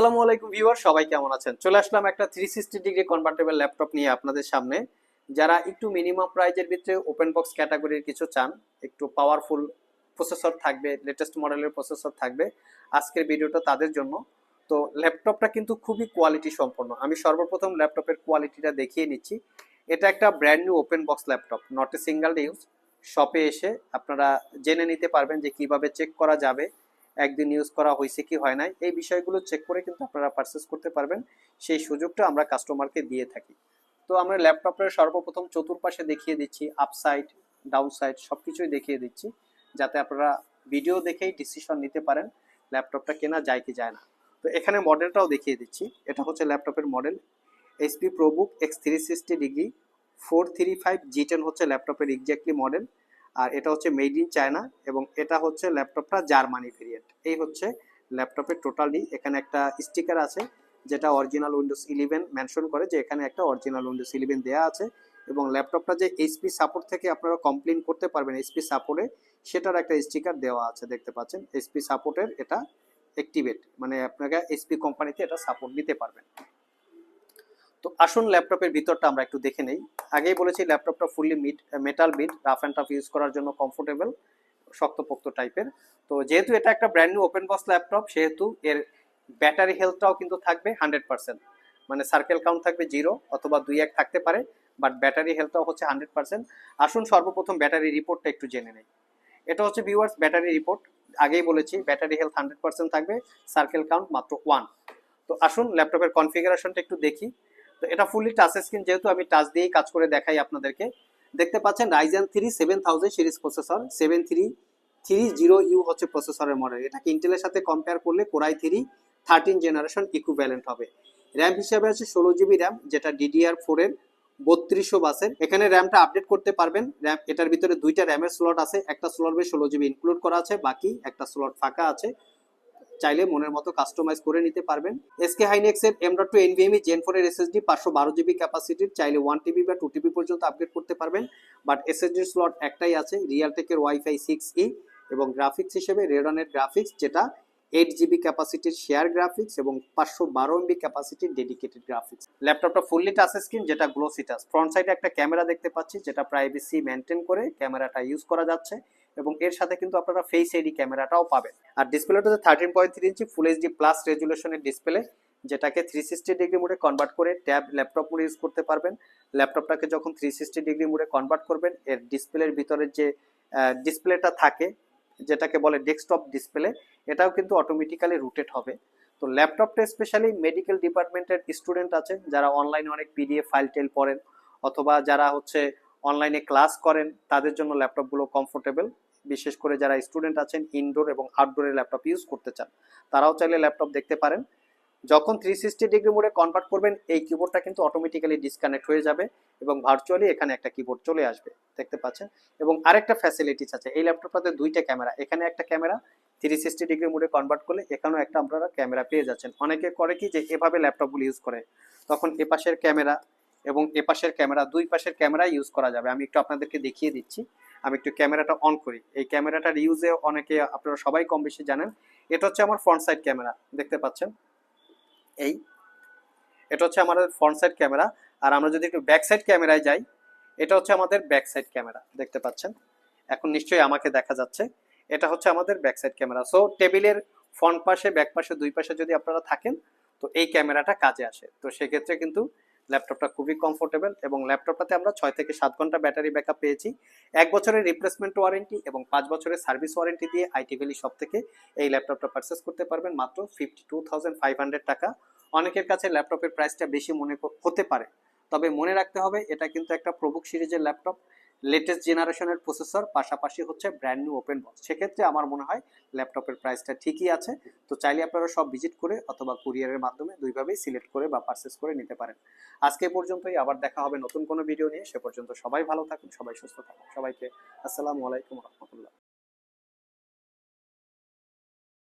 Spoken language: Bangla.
আসসালামু আলাইকুম ভিউয়ার, সবাই কেমন আছেন? চলে আসলাম একটা three sixty degree convertible laptop নিয়ে আপনাদের সামনে। যারা একটু মিনিমাম প্রাইজের ভিতরে ওপেন বক্স ক্যাটাগরির কিছু চান, একটু পাওয়ারফুল প্রসেসর থাকবে লেটেস্ট মডেলের প্রসেসর থাকবে, আজকের ভিডিওটা তাদের জন্য। তো ল্যাপটপটা কিন্তু খুবই কোয়ালিটি সম্পন্ন। আমি সর্বপ্রথম ল্যাপটপের কোয়ালিটিটা দেখিয়ে নিচ্ছি। এটা একটা brand new open box laptop not a single use শপে এসে আপনারা জেনে নিতে পারবেন যে কীভাবে চেক করা যাবে। একদিন ইউজ করা হয়েছে কি হয় নাই, এই বিষয়গুলো চেক করে কিন্তু আপনারা পারচেস করতে পারবেন। সেই সুযোগটা আমরা কাস্টমারকে দিয়ে থাকি। তো আমরা ল্যাপটপের সর্বপ্রথম চতুর্পাশে দেখিয়ে দিচ্ছি আপসাইড ডাউন সাইড সব কিছুই দেখিয়ে দিচ্ছি, যাতে আপনারা ভিডিও দেখেই ডিসিশন নিতে পারেন ল্যাপটপটা কেনা যায় কি যায় না। তো এখানে মডেলটাও দেখিয়ে দিচ্ছি। এটা হচ্ছে ল্যাপটপের model HP ProBook x three sixty degree four three five G ten হচ্ছে ল্যাপটপের এক্স্যাক্টলি মডেল আর এটা হচ্ছে মেড ইন চায়না এবং এটা হচ্ছে ল্যাপটপটা জার্মানি ভেরিয়েন্ট এই হচ্ছে ল্যাপটপের টোটালি এখানে একটা স্টিকার আছে যেটা অরিজিনাল উইন্ডোজ ইলেভেন মেনশন করে যে এখানে একটা অরিজিনাল উইন্ডোজ ইলেভেন দেওয়া আছে এবং ল্যাপটপটা যে এইচপি সাপোর্ট থেকে আপনারা কমপ্লেন করতে পারবেন এইচপি সাপোর্টে সেটার একটা স্টিকার দেওয়া আছে, দেখতে পাচ্ছেন? এইচপি সাপোর্টের এটা অ্যাক্টিভেট মানে আপনাকে এইচপি কোম্পানিতে এটা সাপোর্ট দিতে পারবেন। তো আসুন ল্যাপটপের ভিতরটা আমরা একটু দেখে নেই। আগেই বলেছি ল্যাপটপটা fully met metal built rough and tough use করার জন্য কমফোর্টেবল শক্তপোক্ত টাইপের তো যেহেতু এটা একটা brand new open box laptop, সেহেতু এর ব্যাটারি হেলথটাও কিন্তু থাকবে হান্ড্রেড পার্সেন্ট মানে সার্কেল কাউন্ট থাকবে জিরো অথবা দুই এক থাকতে পারে বাট ব্যাটারি হেলথটাও হচ্ছে হান্ড্রেড পার্সেন্ট আসুন সর্বপ্রথম ব্যাটারি রিপোর্টটা একটু জেনে নেই। এটা হচ্ছে ভিউয়ার্স ব্যাটারি রিপোর্ট আগেই বলেছি ব্যাটারি হেলথ হান্ড্রেড পার্সেন্ট থাকবে সার্কেল কাউন্ট মাত্র ওয়ান তো আসুন ল্যাপটপের কনফিগারেশনটা একটু দেখি। তো এটা ফুললি টাচ স্ক্রিন যেহেতু আমি টাচ দিয়েই কাজ করে দেখাই আপনাদেরকে। দেখতে পাচ্ছেন Ryzen three seven thousand series processor seven three three zero U হচ্ছে প্রসেসরের মডেল এটাকে ইন্টেলের সাথে কম্পেয়ার করলে Core i three thirteen generation equivalent হবে। র্যাম হিসাবে আছে ষোলো জিবি র্যাম যেটা ডিডিআর ফোরের বত্রিশশো বাসের। এখানে র্যামটা আপডেট করতে পারবেন। র্যাম এটার ভিতরে দুইটা র্যামের স্লট আছে। একটা স্লট বেশ ষোলো জিবি ইনক্লুড করা আছে, বাকি একটা স্লট ফাঁকা আছে। চাইলে মনের মতো কাস্টমাইজ করে নিতে পারবেন। এসকে হাইনেক্স এর M dot two NVMe Gen four এর এসএসডি পাঁচশো বারো জিবি ক্যাপাসিটির চাইলে ওয়ান টিবি বা টু টিবি পর্যন্ত আপগ্রেড করতে পারবেন। বাট এসএসডির স্লট একটাই আছে রিয়ালটেকের ওয়াইফাই সিক্স ই এবং গ্রাফিক্স হিসেবে রেডনের গ্রাফিক্স যেটা এইট জিবি ক্যাপাসিটির শেয়ার গ্রাফিক্স এবং পাঁচশো বারো এমবি ক্যাপাসিটির ডেডিকেটেড গ্রাফিক্স ল্যাপটপটা ফুললি টাচ স্ক্রিন যেটা গ্লোসি টাচ ফ্রন্ট সাইডে একটা ক্যামেরা দেখতে পাচ্ছি, যেটা প্রাইভেসি মেনটেন করে ক্যামেরাটা ইউজ করা যাচ্ছে। এবং এর সাথে কিন্তু আপনারা ফেস এডি ক্যামেরাটাও পাবেন। আর ডিসপ্লেটা হচ্ছে thirteen point three inch full HD plus রেজুলেশনের display যেটাকে থ্রি সিক্সটি ডিগ্রি মোডে কনভার্ট করে ট্যাব ল্যাপটপ মোডে ইউজ করতে পারবেন। ল্যাপটপটাকে যখন থ্রি সিক্সটি ডিগ্রি মোডে কনভার্ট করবেন, এর ডিসপ্লের ভিতরে যে ডিসপ্লেটা থাকে, যেটাকে বলে ডেস্কটপ ডিসপ্লে এটাও কিন্তু অটোমেটিক্যালি রুটেড হবে। তো ল্যাপটপটা স্পেশালি মেডিকেল ডিপার্টমেন্টের স্টুডেন্ট আছে, যারা অনলাইনে অনেক পিডিএফ ফাইল টেল পড়েন, অথবা যারা হচ্ছে অনলাইনে ক্লাস করেন, তাদের জন্য ল্যাপটপগুলো কমফোর্টেবল বিশেষ করে যারা স্টুডেন্ট আছেন ইনডোর এবং আউটডোরে ল্যাপটপ ইউজ করতে চান, তারাও চাইলে ল্যাপটপ দেখতে পারেন। যখন থ্রি সিক্সটি ডিগ্রি মোডে কনভার্ট করবেন, এই কিবোর্ডটা কিন্তু অটোমেটিক্যালি ডিসকানেক্ট হয়ে যাবে এবং ভার্চুয়ালি এখানে একটা কিবোর্ড চলে আসবে, দেখতে পাচ্ছেন? এবং আরেকটা ফ্যাসিলিটিস আছে, এই ল্যাপটপটাতে দুইটা ক্যামেরা এখানে একটা ক্যামেরা থ্রি সিক্সটি ডিগ্রি মোডে কনভার্ট করলে এখানেও একটা আপনারা ক্যামেরা পেয়ে যাচ্ছেন। অনেকে করে কি যে, এভাবে ল্যাপটপগুলো ইউজ করে, তখন এপাশের ক্যামেরা এবং এ পাশের ক্যামেরা, দুই পাশের ক্যামেরা ইউজ করা যাবে। আমি একটু আপনাদেরকে দেখিয়ে দিচ্ছি। আমি একটু ক্যামেরাটা অন করি। এই ক্যামেরাটার ইউজে অনেকে, আপনারা সবাই কম বেশি জানেন। এটা হচ্ছে আমার ফ্রন্ট সাইড ক্যামেরা, দেখতে পাচ্ছেন? এই। এটা হচ্ছে আমাদের ফ্রন্ট সাইড ক্যামেরা। আর আমরা যদি একটু ব্যাক সাইড ক্যামেরায় যাই, এটা হচ্ছে আমাদের ব্যাক সাইড ক্যামেরা, দেখতে পাচ্ছেন? এখন নিশ্চয়ই আমাকে দেখা যাচ্ছে। এটা হচ্ছে আমাদের ব্যাক সাইড ক্যামেরা। সো টেবিলের ফ্রন্ট পাশে ব্যাক পাশে, দুই পাশে যদি আপনারা থাকেন, তো এই ক্যামেরাটা কাজে আসে। তো সেক্ষেত্রে কিন্তু ল্যাপটপটা খুবই কমফোর্টেবল এবং ল্যাপটপটাতে আমরা ছয় থেকে সাত ঘণ্টা ব্যাটারি ব্যাকআপ পেয়েছি। এক বছরের রিপ্লেসমেন্ট ওয়ারেন্টি এবং পাঁচ বছরের সার্ভিস ওয়ারেন্টি দিয়ে আইটি ভ্যালি সব থেকে এই ল্যাপটপটা পারচেস করতে পারবেন মাত্র fifty two thousand five hundred টাকা। অনেকের কাছে ল্যাপটপের প্রাইসটা বেশি মনে হতে পারে। তবে মনে রাখতে হবে, এটা কিন্তু একটা প্রবুক সিরিজের ল্যাপটপ। লেটেস্ট জেনারেশনের প্রসেসর পাশাপাশি হচ্ছে ব্র্যান্ড নিউ ওপেন বক্স সেক্ষেত্রে আমার মনে হয় ল্যাপটপের প্রাইসটা ঠিকই আছে। তো চাইলে আপনারা সব ভিজিট করে অথবা কুরিয়ারের মাধ্যমে দুইভাবেই সিলেক্ট করে বা পারচেস করে নিতে পারেন। আজকে পর্যন্তই, আবার দেখা হবে নতুন কোনো ভিডিও নিয়ে। সে পর্যন্ত সবাই ভালো থাকুন, সবাই সুস্থ থাকুন। সবাইকে আসসালামু আলাইকুম রহমতুল্লাহ।